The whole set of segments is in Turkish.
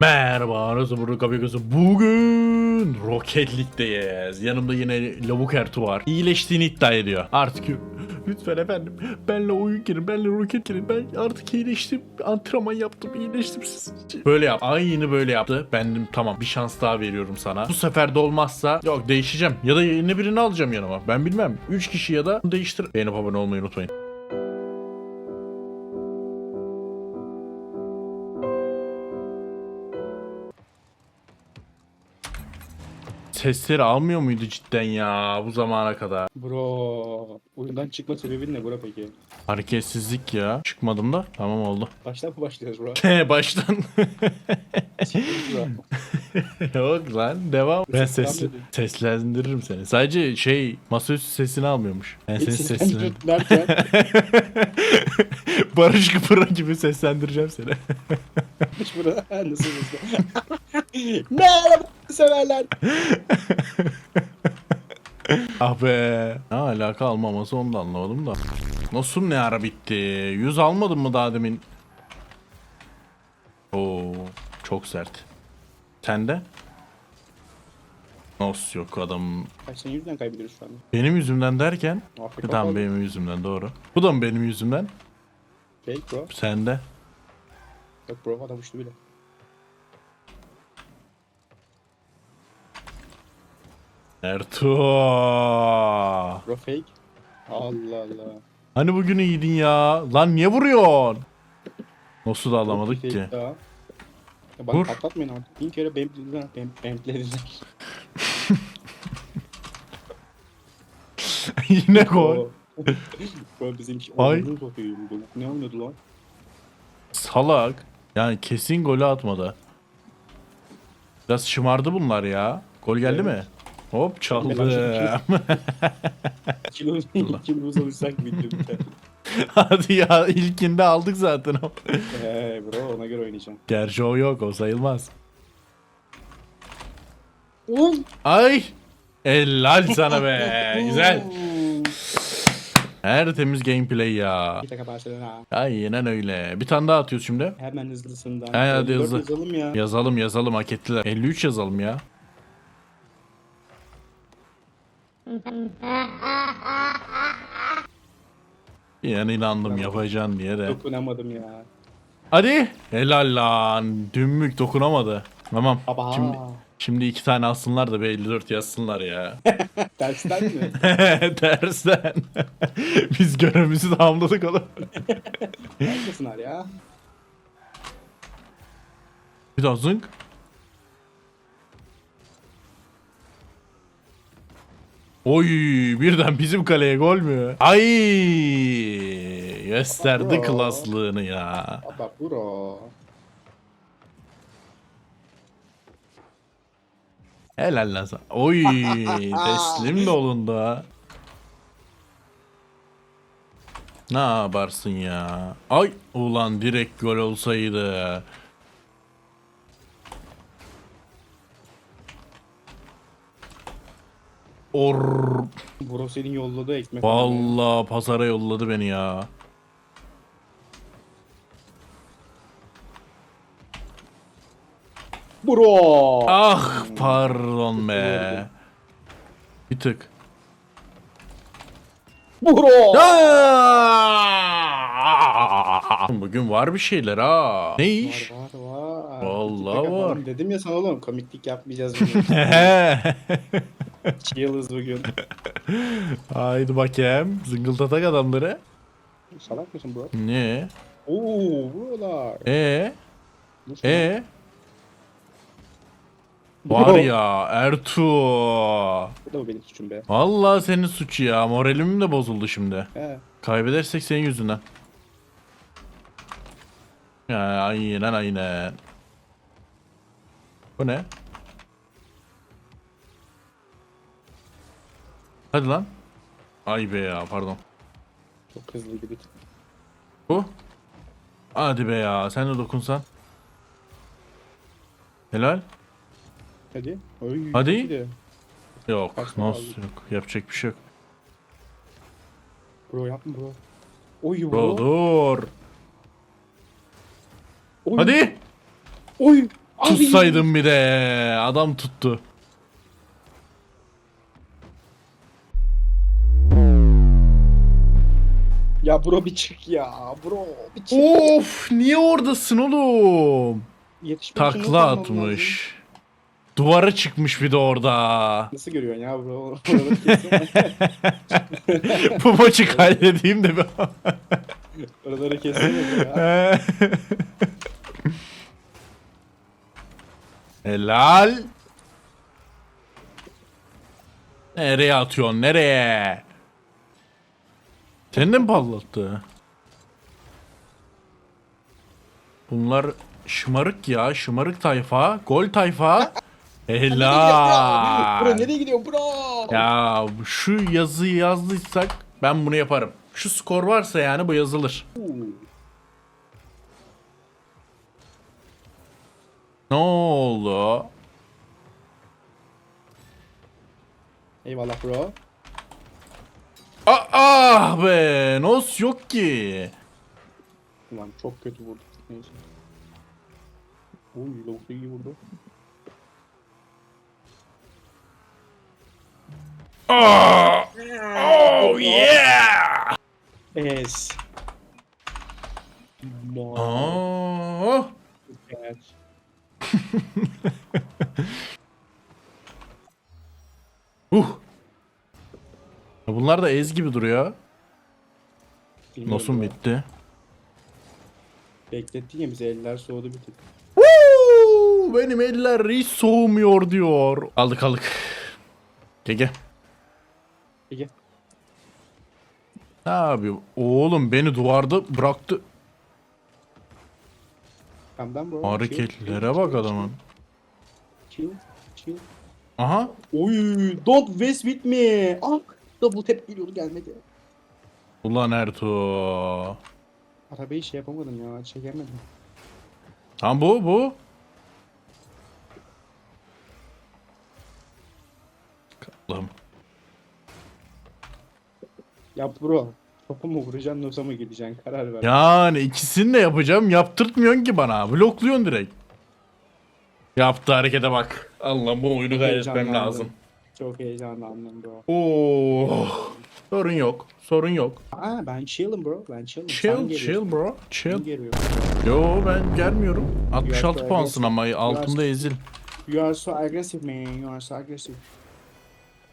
Merhaba, nasıl burada kapıyorsun? Bugün Rocket League'deyiz. Yanımda yine Lavuk Ertuğ var. İyileştiğini iddia ediyor. Artık lütfen efendim benle oyun girin, benle Rocket girin. Ben artık iyileştim. Antrenman yaptım, iyileştim siz. Böyle yap. Aynı böyle yaptı. Ben dedim tamam bir şans daha veriyorum sana. Bu sefer de olmazsa yok değişeceğim. Ya da yeni birini alacağım yanıma. Ben bilmem. 3 kişi ya da değiştir. Beğenip abone olmayı unutmayın. Sesleri almıyor muydu cidden ya bu zamana kadar? Bro, oyundan çıkma sebebin ne bro peki? Hareketsizlik ya. Çıkmadım da. Tamam oldu. Baştan mı başlıyoruz bro? Baştan. bro. Yok lan devam. Ben Ses sesli, seslendiririm seni. Sadece şey masaüstü sesini almıyormuş. Ben sesini. Derken, Barış Kıpır'a gibi seslendireceğim seni. hiç bro. Nasıl? Merhaba severler. ah be. Ne alaka almaması onu da anlamadım da. Nasıl ne ara bitti? 100 almadın mı daha demin? Oo, çok sert. Sen de? Nasıl yok adam? Kaç sene yüzden kaybediyoruz şu an. Benim yüzümden derken? Afrika Tamam kaldı. benim yüzümden doğru. Bu da mı benim yüzümden? Fake bro. Sen de. Yok bro adam uçtu bile. Ertuğ. Bro fake. Allah Allah. Hani bugün iyiydin ya. Lan niye vuruyorsun? Nasıl da alamadık Fake ki. daha. Ya bak Vur. patlatmayın artık. Bin kere bentlediler. Bem, bentlediler. Yine gol. Bro. bizimki Ay. oyunu. Ne oynadı lan? Salak. Yani kesin golü atmadı. Biraz şımardı bunlar ya. Gol geldi mi? Evet. Hop çaldı. Kilo, kilo uzanırsak video biter. Hadi ya ilkinde aldık zaten o. Eee bro ona göre oynayacağım. Gerçi o yok o sayılmaz. Oğlum. Ay. Helal sana be. Güzel. Her temiz gameplay ya. Bir dakika Barcelona. Aynen öyle. Bir tane daha atıyoruz şimdi. Hemen hızlısından. He, hadi 54 hızlı. yazalım ya. Yazalım yazalım hak ettiler. 53 yazalım ya. Yani inandım yapacaksın diye de. Dokunamadım ya. Hadi. Helal lan. Dümbük dokunamadı. Tamam. Baba. Şimdi, şimdi iki tane alsınlar da bir 54 yazsınlar ya. Tersten mi? Dersten. Biz görevimizi tamamladık oğlum. Tersinler ya. Bir daha zınk. Oy birden bizim kaleye gol mü? Ay gösterdi Bro. klaslığını ya. Baba bro. Helal lan sana. Oy teslim de olundu ha. Ne yaparsın ya? Ay ulan direkt gol olsaydı. Or Bro senin yolladığı ekmek. Vallahi pazara yolladı beni ya. Bro. Ah pardon be. Bir tık. Bro. Aa! Bugün var bir şeyler ha. Ne iş? Var var var. Vallahi var. yapalım Dedim ya sana oğlum komiklik yapmayacağız bugün. Chillız bugün. Haydi bakayım. Zıngıltatak adamları. Salak mısın bro? Ne? Oo buralar. E Nasıl? e Var ya Ertuğ. Bu da mı benim suçum be? Vallahi senin suçu ya. Moralim de bozuldu şimdi. He. Kaybedersek senin yüzünden. Ya aynen aynen. Bu ne? Hadi lan. Ay be ya pardon. Çok bir tık. Bu. Hadi be ya sen de dokunsan. Helal. Hadi. Oy, Hadi. iyiydi. Yok Kaçma nasıl abi. yok. Yapacak bir şey yok. Bro yapma bro. Oy Bro bro. dur. Oy. Hadi. Oy. Tutsaydım bir de. Adam tuttu. Ya bro bir çık ya. Bro bir çık. Of niye oradasın oğlum? Yetişmek için Takla lazım. atmış. Duvara çıkmış bir de orada. Nasıl görüyorsun ya bro? Oraları maçı kaydedeyim de ben. Oraları kesin ya. Helal. Nereye atıyorsun? Nereye? Seni de mi patlattı? Bunlar şımarık ya. Şımarık tayfa. Gol tayfa. Bro Helal. nereye gidiyorsun bro? Ya şu yazıyı yazdıysak ben bunu yaparım. Şu skor varsa yani bu yazılır. Ne oldu? Eyvallah bro. Ah, ah be nos yok ki. Ulan çok kötü vurdu. Neyse. Uy lavuk da iyi vurdu. Ah! Oh yeah! Es. Mo. Oh. Evet. Uh. Bunlar da ez gibi duruyor. Bilmiyorum Nosum bitti. Beklettin ya bizi eller soğudu bir tık. Woo! Benim eller hiç soğumuyor diyor. Aldık aldık. Gege. Peki. Ne yapıyor? Oğlum beni duvarda bıraktı. Kamdan bro. Hareketlere bak adamın. Chill. Chill. Aha. Oy, don't waste with me. Ah, double tap geliyordu gelmedi. Ulan Ertuğ. Arabayı şey yapamadım ya, çekemedim. Tam bu bu. Allah'ım. Ya bro, topu mu vuracaksın, nosa mı gideceksin? Karar ver. Yani ikisini de yapacağım. Yaptırtmıyorsun ki bana. Blokluyorsun direkt. Yaptı harekete bak. Allah'ım bu oyunu kaybetmem Heyecanlandım. lazım. Çok heyecanlandım bro. Oo. Sorun yok. Sorun yok. Aa ben chill'im bro, ben chill'im. Sen Chill geliyorsun, chill bro. sen Chill. geliyorsun. Yo ben gelmiyorum. 66 Yok, puansın ama altımda ezil. You are so aggressive man, you are so aggressive.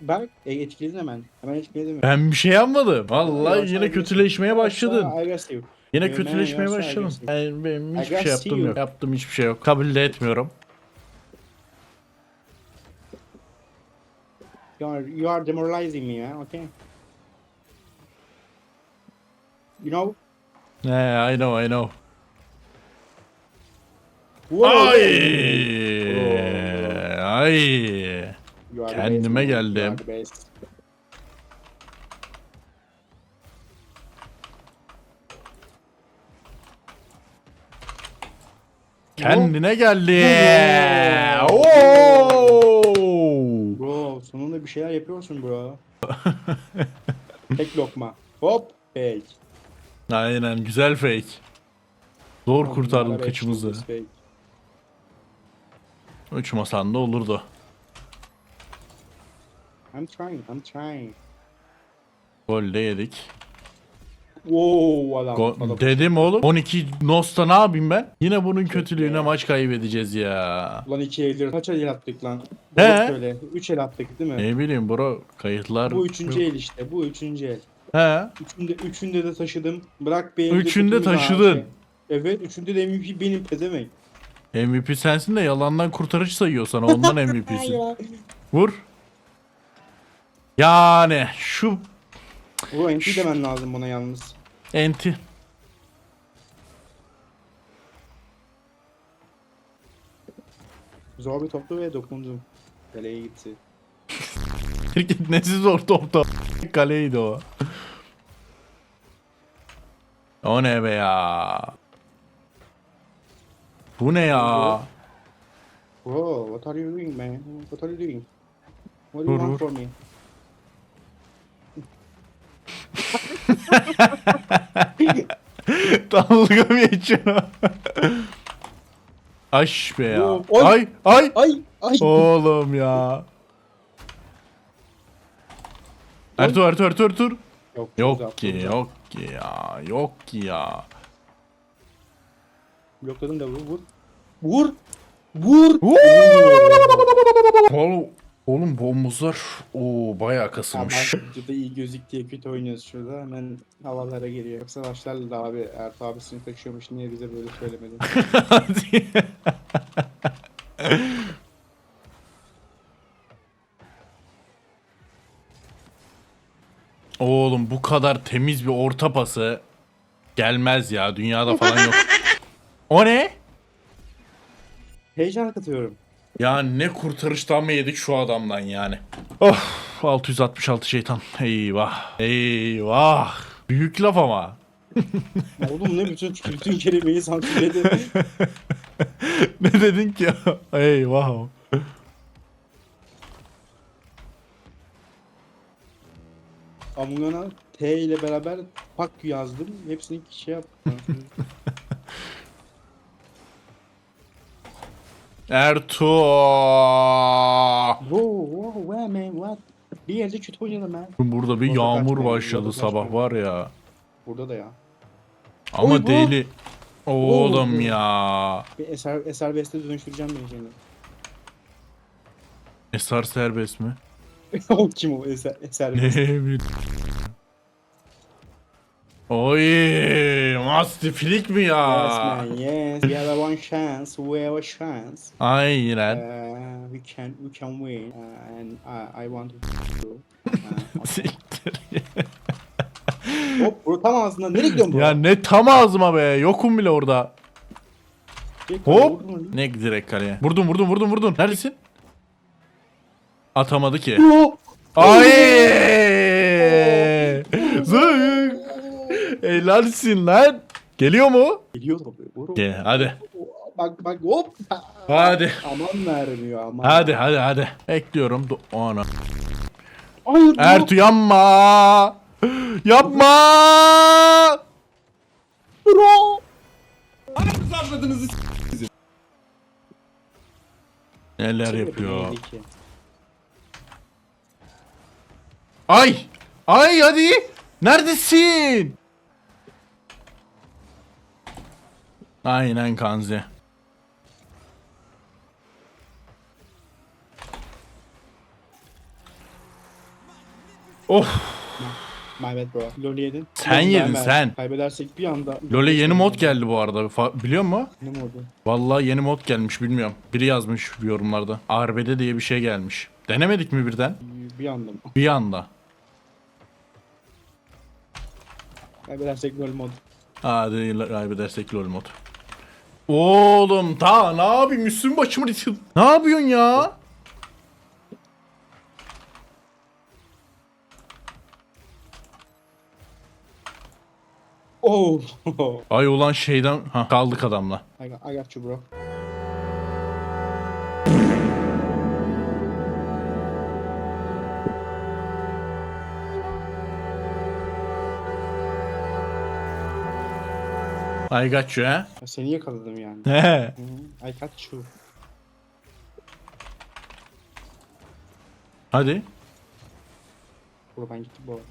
Bak, e, etkiledin hemen. Hemen etkiledin? Ben bir şey yapmadım. Vallahi yine kötüleşmeye başladın. Yine kötüleşmeye başladın. Ben, benim hiçbir şey yaptım yok. Yaptım hiçbir şey yok. Kabul de etmiyorum. You are, you are demoralizing me, man, okay? You know? He I know I know. Whoa, Ay! Ay! Kendime geldim. Kendine geldi. Bro. Oo! Bro, sonunda bir şeyler yapıyorsun bro. Tek lokma. Hop, fake. Aynen güzel fake. Zor kurtardım kıçımızı. yıldız fake. Uçmasan da olurdu. I'm trying, I'm trying. Gol de yedik. Wow, adam. Go- adam. dedim oğlum. 12 Nost'a ne yapayım ben? Yine bunun kötülüğüne maç kaybedeceğiz ya. Lan iki eldir. Kaç el attık lan? He? He? Söyle. Üç el attık değil mi? Ne bileyim bro kayıtlar. Bu üçüncü el işte. Bu üçüncü el. He. Üçünde, üçünde de taşıdım. Bırak elde Üçünde taşıdın. şey. Evet. Üçünde de MVP benim pezemek. MVP sensin de yalandan kurtarıcı sayıyor sana ondan MVP'sin. Vur. Yani şu Bu MP demen lazım buna yalnız. enti. Zor bir toptu ve dokundum. Kaleye gitti. Git nesi zor topta. Kaleydi o. O ne be ya? Bu ne ya? Bro, what are you doing man? What are you doing? What do you Vur, want from me? Dalga mı geçiyor? Aş be ya. Oo, oy. Ay ay. Ay ay. Oğlum ya. Ertuğ Ertuğ Ertuğ Ertuğ. Yok, Yok ki yok ki ya. Yok ki ya. Blokladım da vur vur. Vur. Vur. Oğlum, oğlum bombuzlar o bayağı Ya kasılmış. ben videoda iyi gözük diye kötü oynuyoruz şurada. Hemen havalara geliyor. Yoksa başlarla da abi Ertuğ abisini taşıyormuş. Niye bize böyle söylemedin? Oğlum bu kadar temiz bir orta pası gelmez ya. Dünyada falan yok. O ne? Heyecan katıyorum. Ya ne kurtarıştan mı yedik şu adamdan yani. Of 666 şeytan. Eyvah. Eyvah. Büyük laf ama. Oğlum ne bütün bütün kelimeyi sansürledi. ne dedin ki? Eyvah. Amungana T ile beraber pak yazdım. Hepsini şey yaptım. Ertuğ. Whoa, where man, what? Bir yerde kötü oynadım ben. Burada bir Orada yağmur kaçmayın, başladı sabah kaçmayın. var ya. Burada da ya. Ama Oy bu. deli. Oğlum Oo. ya. Bir eser, eser beste dönüştüreceğim beni şimdi. Esar serbest mi? o kim o eser, eser Ne beste? bileyim. Oy, Mastifilik mi Yes ya? man, yes. We have one chance. We have a chance. Aynen. Uh, we can, we can win. Uh, and I, I want to. Uh, Siktir. hop, bro tam ağzından. Nereye gidiyorsun bro? ya ne tam ağzıma be. Yokum bile orada. Hop. vurdun? Ne direkt kaleye. Vurdum vurdum vurdum vurdum. Neredesin? Atamadı ki. Ay! Zık! Helalsin lan. Geliyor mu? Geliyor tabii. Vur. Gel hadi. Bak bak hop. Hadi. Aman vermiyor aman. Hadi hadi hadi. Bekliyorum. Do- Ana. Hayır. Ertuğ yapma. Yapma. Bro. Neler yapıyor? Neydi ki? Ay. Ay hadi. Neredesin? Aynen Kanzi. Of. My bad bro. LoL'ü yedin. Sen LoL'ü yedin, sen. Kaybedersek bir anda. LoL'e yeni mod geldi bu arada. Fa- biliyor musun? Ne modu? Vallahi yeni mod gelmiş bilmiyorum. Biri yazmış yorumlarda. Arbede diye bir şey gelmiş. Denemedik mi birden? Bir anda mı? Bir anda. Kaybedersek LoL mod. Hadi kaybedersek lol mod. Oğlum ta ne yapayım üstüm başımı ritim. Ne yapıyorsun ya? Oh. Ay ulan şeyden ha kaldık adamla. I got, I got you bro. I got you ha. Ya seni yakaladım yani. He. Hı hı. I got you. Hadi. Bro ben gittim bu arada.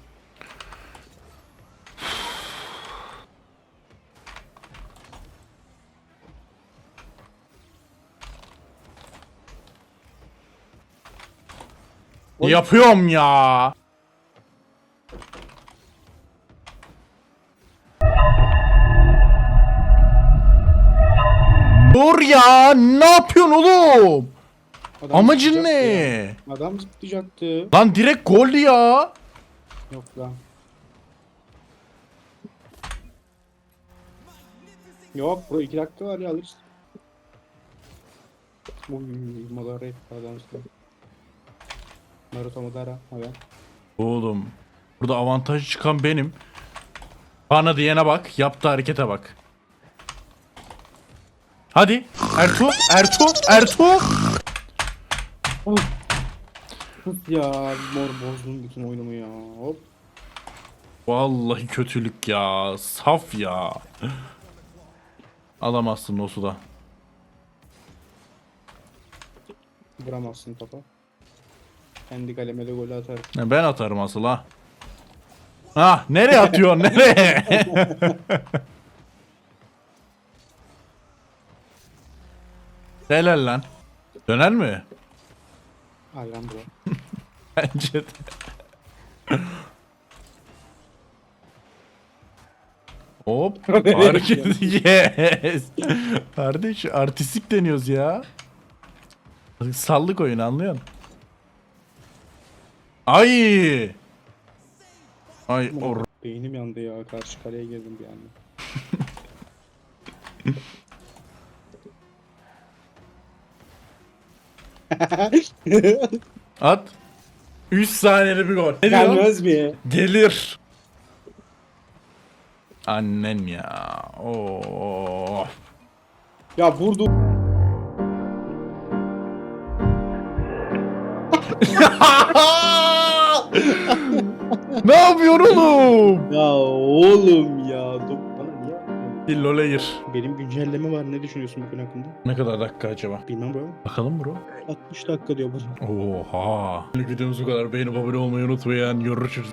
Oy. Yapıyorum ya. Ya. Ne yapıyorsun oğlum? Adam Amacın zıplayacaktı ne? ya. Adam zıplayacaktı. Lan direkt gol ya. Yok lan. Yok bro 2 dakika var ya alırız. Uy Madara adam. Naruto Madara haber. Oğlum. Burada avantajı çıkan benim. Bana diyene bak. Yaptığı harekete bak. Hadi. Ertuğ. Ertuğ. Ertuğ. Sus ya mor bozdun bütün oyunumu ya. Hop. Vallahi kötülük ya. Saf ya. Alamazsın o suda. Vuramazsın topa. Kendi kaleme de golü atar. Ya Ben atarım asıl ha. Ah nereye atıyorsun nereye? Helal lan. Döner mi? Al lan bro. Bence de. Hop. Hareket. Yes. Kardeş artistik deniyoruz ya. Sallık oyunu anlıyorsun. Ay. Ay or. Beynim yandı ya. Karşı kaleye girdim bir anda. At. 3 saniyede bir gol. Ne diyorsun? Gelmez mi? Gelir. Annen ya. Oo. Ya vurdu. ne yapıyorsun oğlum? Ya oğlum Bir lole gir. Benim güncelleme var. Ne düşünüyorsun bugün hakkında? Ne kadar dakika acaba? Bilmem bro. Bakalım bro. 60 dakika diyor bana. Oha. Videomuz bu kadar. Beğenip abone olmayı unutmayın. Görüşürüz.